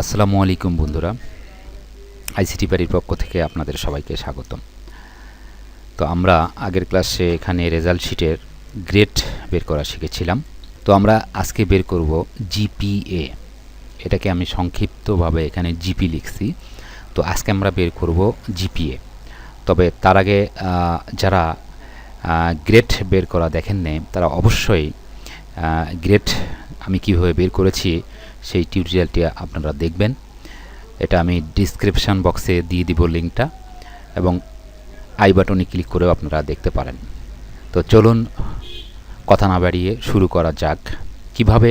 আসসালামু আলাইকুম বন্ধুরা। আইসিটি বাড়ির পক্ষ থেকে আপনাদের সবাইকে স্বাগতম। তো আমরা আগের ক্লাসে এখানে রেজাল্ট শিটের গ্রেড বের করা শিখেছিলাম। তো আমরা আজকে বের করব জিপিএ। এটাকে আমি সংক্ষিপ্তভাবে এখানে জিপি লিখছি। তো আজকে আমরা বের করব জিপিএ। তবে তার আগে যারা গ্রেড বের করা দেখেন তারা অবশ্যই গ্রেড আমি কীভাবে বের করেছি সেই টিউটোরিয়ালটি আপনারা দেখবেন। এটা আমি ডিসক্রিপশান বক্সে দিয়ে দিব লিঙ্কটা এবং আই বাটনে ক্লিক করেও আপনারা দেখতে পারেন। তো চলুন কথা না বাড়িয়ে শুরু করা যাক। কীভাবে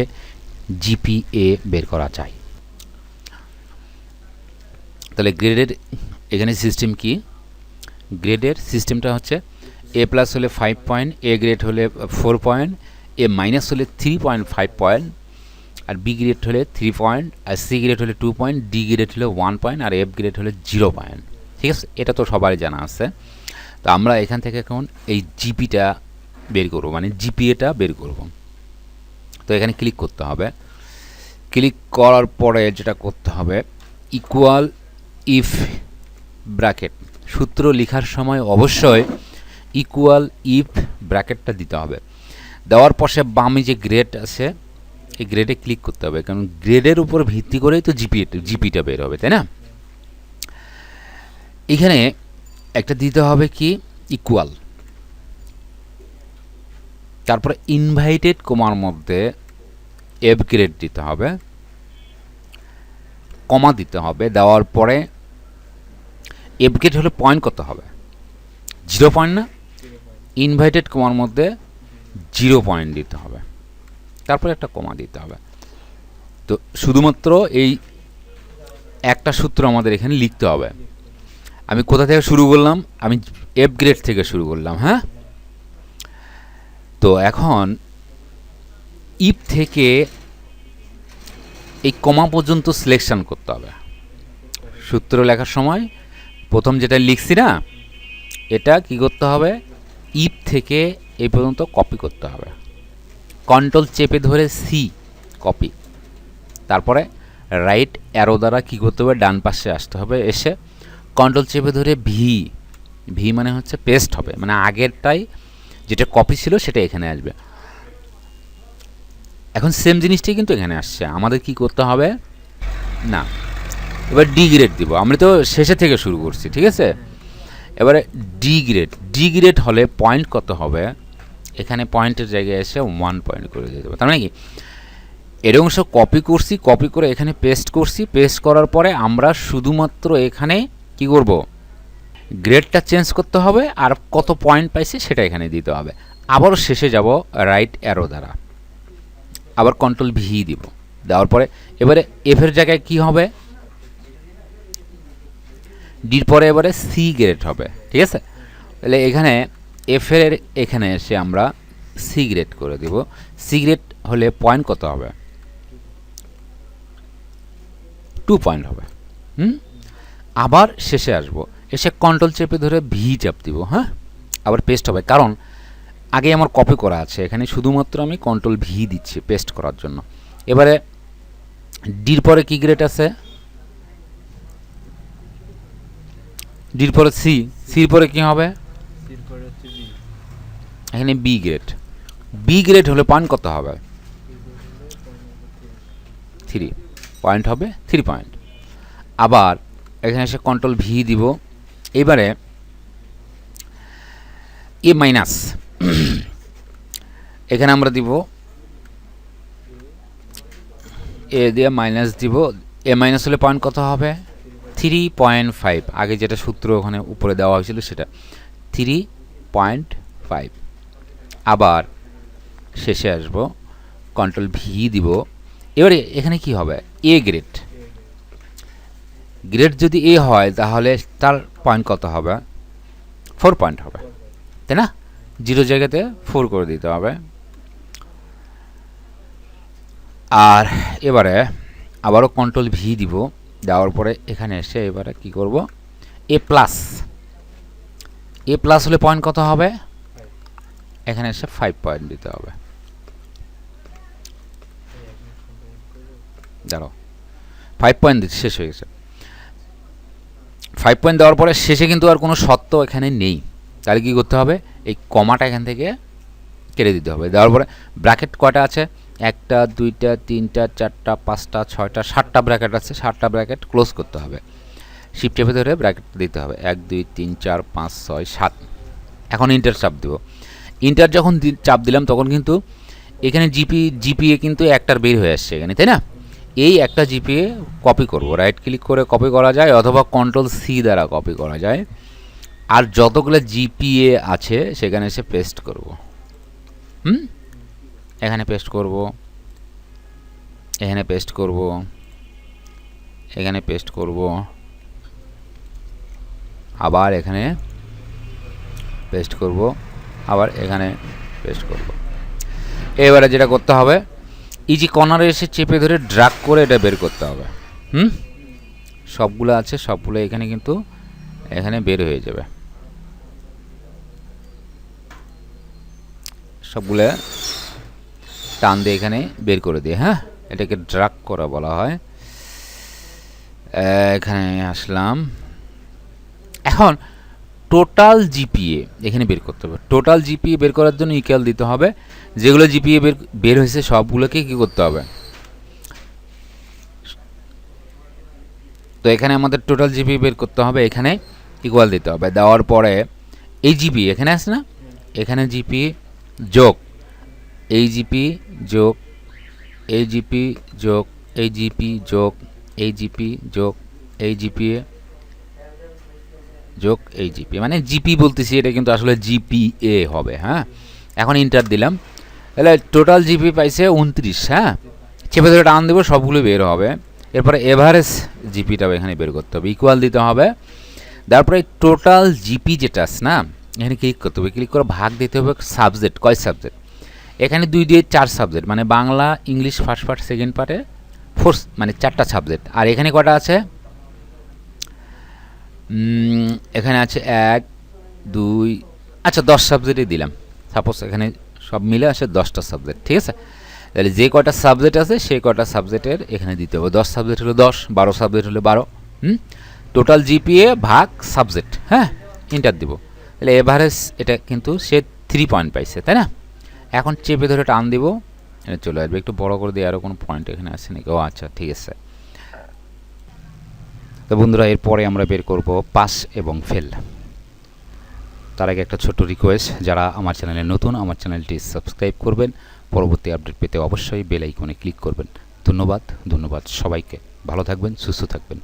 জিপিএ বের করা যায়? তাহলে গ্রেডের এখানে সিস্টেম কি? গ্রেডের সিস্টেমটা হচ্ছে এ প্লাস হলে ফাইভ পয়েন্ট এ গ্রেড হলে ফোর পয়েন্ট এ মাইনাস হলে থ্রি পয়েন্ট ফাইভ পয়েন্ট আর বি গ্রেড হলে থ্রি পয়েন্ট আর সি গ্রেড হলে টু পয়েন্ট ডি গ্রেড হলে ওয়ান পয়েন্ট আর এফ গ্রেড হলে জিরো পয়েন্ট ঠিক আছে? এটা তো সবারই জানা আছে। তো আমরা এখান থেকে এখন এই জিপিটা বের করব মানে জিপিএটা বের করব। তো এখানে ক্লিক করতে হবে। ক্লিক করার পরে যেটা করতে হবে ইকুয়াল ইফ ব্র্যাকেট সূত্র লেখার সময় অবশ্যই ইকুয়াল ইফ ব্র্যাকেটটা দিতে হবে। দেওয়ার পরে বামে যে গ্রেড আছে এই গ্রেডে ক্লিক করতে হবে, কারণ গ্রেডের উপর ভিত্তি করেই তো জিপি জিপিটা বের হবে, তাই না? এখানে একটা দিতে হবে কি? ইকুয়াল তারপরে ইনভাইটেড কমার মধ্যে এফ গ্রেড দিতে হবে কমা দিতে হবে, দেওয়ার পরে এফ গ্রেড হলে পয়েন্ট কত হবে? জিরো পয়েন্ট না? ইনভাইটেড কমার মধ্যে জিরো পয়েন্ট দিতে হবে। তারপরে একটা কমা দিতে হবে। তো শুধুমাত্র এই একটা সূত্র আমাদের এখানে লিখতে হবে। আমি কোথা থেকে শুরু করলাম? আমি এফ গ্রেড থেকে শুরু করলাম হ্যাঁ? তো এখন ইপ থেকে এই কমা পর্যন্ত সিলেকশন করতে হবে। সূত্র লেখার সময় প্রথম যেটা লিখছি না, এটা কি করতে হবে? ইপ থেকে এই পর্যন্ত কপি করতে হবে। কন্ট্রোল চেপে ধরে সি কপি তারপরে রাইট অ্যারো দ্বারা কী করতে হবে? ডান পাশে আসতে হবে এসে কন্ট্রোল চেপে ধরে ভি ভি মানে হচ্ছে পেস্ট হবে। মানে আগেরটাই যেটা কপি ছিল সেটা এখানে আসবে। এখন সেম জিনিসটাই কিন্তু এখানে আসছে। আমাদের কি করতে হবে? না, এবার ডি গ্রেড দিব। আমরা তো শেষে থেকে শুরু করছি, ঠিক আছে? এবারে ডি গ্রেড ডি গ্রেড হলে পয়েন্ট কত হবে? এখানে পয়েন্টের জায়গায় এসে ওয়ান পয়েন্ট করে দিয়ে দেবো তার মানে কি? এর অংশ কপি করছি কপি করে এখানে পেস্ট করছি পেস্ট করার পরে আমরা শুধুমাত্র এখানে কি করব? গ্রেডটা চেঞ্জ করতে হবে আর কত পয়েন্ট পাইছি সেটা এখানে দিতে হবে। আবারও শেষে যাব রাইট অ্যারো দ্বারা। আবার কন্ট্রোল ভি দিব। দেওয়ার পরে এবারে এফের জায়গায় কি হবে? ডির পরে এবারে সি গ্রেড হবে। ঠিক আছে? তাহলে এখানে এফের এখানে এসে আমরা সি গ্রেড করে দেব। সি গ্রেড হলে পয়েন্ট কত হবে? টু পয়েন্ট হবে। হুম? আবার শেষে আসব। এসে কন্ট্রোল চেপে ধরে ভি চাপ দিব হ্যাঁ? আবার পেস্ট হবে। কারণ আগে আমার কপি করা আছে। এখানে শুধুমাত্র আমি কন্ট্রোল ভি দিচ্ছি পেস্ট করার জন্য। এবারে ডির পরে কি গ্রেড আছে? ডির পরে সি সির পরে কি হবে? এখানে বি গ্রেড বি গ্রেড হলে পয়েন্ট কত হবে? থ্রি পয়েন্ট হবে থ্রি পয়েন্ট আবার এখানে এসে কন্ট্রোল ভি দিব। এবারে এ মাইনাস এখানে আমরা দিব। এ দিয়ে মাইনাস দিব। এ মাইনাস হলে পয়েন্ট কত হবে? থ্রি পয়েন্ট ফাইভ আগে যেটা সূত্র ওখানে উপরে দেওয়া হয়েছিল সেটা। থ্রি পয়েন্ট ফাইভ আবার শেষে আসব কন্ট্রোল ভি দিব। এবারে এখানে কি হবে? এ গ্রেড গ্রেড যদি এ হয়, তাহলে তার পয়েন্ট কত হবে? ফোর পয়েন্ট হবে। তাই না? জিরো জায়গাতে ফোর করে দিতে হবে। আর এবারে আবারও কন্ট্রোল ভি দিব। দেওয়ার পরে এখানে এসে এবারে কি করব? এ প্লাস এ প্লাস হলে পয়েন্ট কত হবে? এখানে এসে ফাইভ পয়েন্ট দিতে হবে। দাঁড়াও। ফাইভ পয়েন্ট শেষ হয়ে গেছে। ফাইভ পয়েন্ট দেওয়ার পরে শেষে কিন্তু আর কোনো সত্য এখানে নেই। তাহলে কী করতে হবে? এই কমাটা এখান থেকে কেটে দিতে হবে। দেওয়ার পরে ব্র্যাকেট কয়টা আছে? একটা, দুইটা, তিনটা, চারটা, পাঁচটা, ছয়টা, সাতটা ব্র্যাকেট আছে। সাতটা ব্র্যাকেট ক্লোজ করতে হবে। শিফট চেপে ধরে ব্র্যাকেট দিতে হবে। এক, দুই, তিন, চার, পাঁচ, ছয়, সাত। এখন ইন্টার চাপ দেব। ইন্টার যখন চাপ দিলাম, তখন কিন্তু এখানে জিপি জিপিএ কিন্তু একটার বের হয়ে আসছে এখানে, তাই না? এই একটা জিপিএ কপি করব রাইট ক্লিক করে কপি করা যায়, অথবা কন্ট্রোল সি দ্বারা কপি করা যায়। আর যতগুলো জিপিএ আছে, সেখানে এসে পেস্ট করব। হুম? এখানে পেস্ট করব, এখানে পেস্ট করব, এখানে পেস্ট করব। আবার এখানে পেস্ট করব। আবার এখানে পেস্ট করব। এবারে যেটা করতে হবে ইজি কর্নারে এসে চেপে ধরে ড্রাগ করে এটা বের করতে হবে। হুম? সবগুলো আছে, সবগুলো এখানে কিন্তু এখানে বের হয়ে যাবে। সবগুলো টান দিয়ে এখানে বের করে দিয়ে হ্যাঁ? এটাকে ড্রাগ করা বলা হয়। এখানে আসলাম। এখন টোটাল জিপিএ, এখানে বের করতে হবে। টোটাল জিপিএ বের করার জন্য ইকুয়াল দিতে হবে। যেগুলো জিপিএ বের বের হয়েছে সবগুলোকে কি করতে হবে? তো এখানে আমাদের টোটাল জিপি বের করতে হবে, এখানে ইকুয়াল দিতে হবে। দেওয়ার পরে এই জিপি এখানে আছে না? এখানে জিপি যোগ, এই জিপি যোগ, এই জিপি যোগ, এই জিপি যোগ, এই জিপি যোগ, এই জিপিএ যোগ এই জিপি মানে জিপি বলতেছি, এটা কিন্তু আসলে জিপিএ হবে হ্যাঁ? এখন ইন্টার দিলাম। তাহলে টোটাল জিপি পাইছে উনত্রিশ হ্যাঁ? চেপে ধরে টান দেবো, সবগুলো বের হবে। এরপরে এভারেজ জিপিটাও এখানে বের করতে হবে ইকুয়াল দিতে হবে। তারপরে টোটাল জিপি যেটা আছে, না? এখানে ক্লিক করতে হবে ক্লিক করে ভাগ দিতে হবে সাবজেক্ট কয় সাবজেক্ট এখানে দুই দিয়ে চার সাবজেক্ট মানে Bangla, English first part second পার্টে ফোর্থ মানে চারটা সাবজেক্ট আর এখানে কটা আছে? এখানে আছে এক, দুই আচ্ছা দশ সাবজেক্টই দিলাম। সাপোজ এখানে সব মিলে আসে দশটা সাবজেক্ট ঠিক আছে? তাহলে যে কটা সাবজেক্ট আছে, সেই কটা সাবজেক্টের এখানে দিতে হবে। দশ সাবজেক্ট হলো দশ, বারো সাবজেক্ট হলো বারো, হুম? টোটাল জিপিএ ভাগ সাবজেক্ট হ্যাঁ? ইন্টার দিব। তাহলে এভারেজ এটা কিন্তু সে থ্রি পয়েন্ট পাইছে, তাই না? এখন চেপে ধরে টান দিব। চলে আসবে। একটু বড় করে দিয়ে আরও কোনো পয়েন্ট এখানে আসে নাকি? ও আচ্ছা ঠিক আছে। তো বন্ধুরা, এরপরে আমরা বের করব পাস এবং ফেল। তার আগে একটা ছোট্ট রিকোয়েস্ট যারা আমার চ্যানেলে নতুন, আমার চ্যানেলটি সাবস্ক্রাইব করবেন। পরবর্তী আপডেট পেতে অবশ্যই বেল আইকনে ক্লিক করবেন। ধন্যবাদ ধন্যবাদ সবাইকে। ভালো থাকবেন, সুস্থ থাকবেন।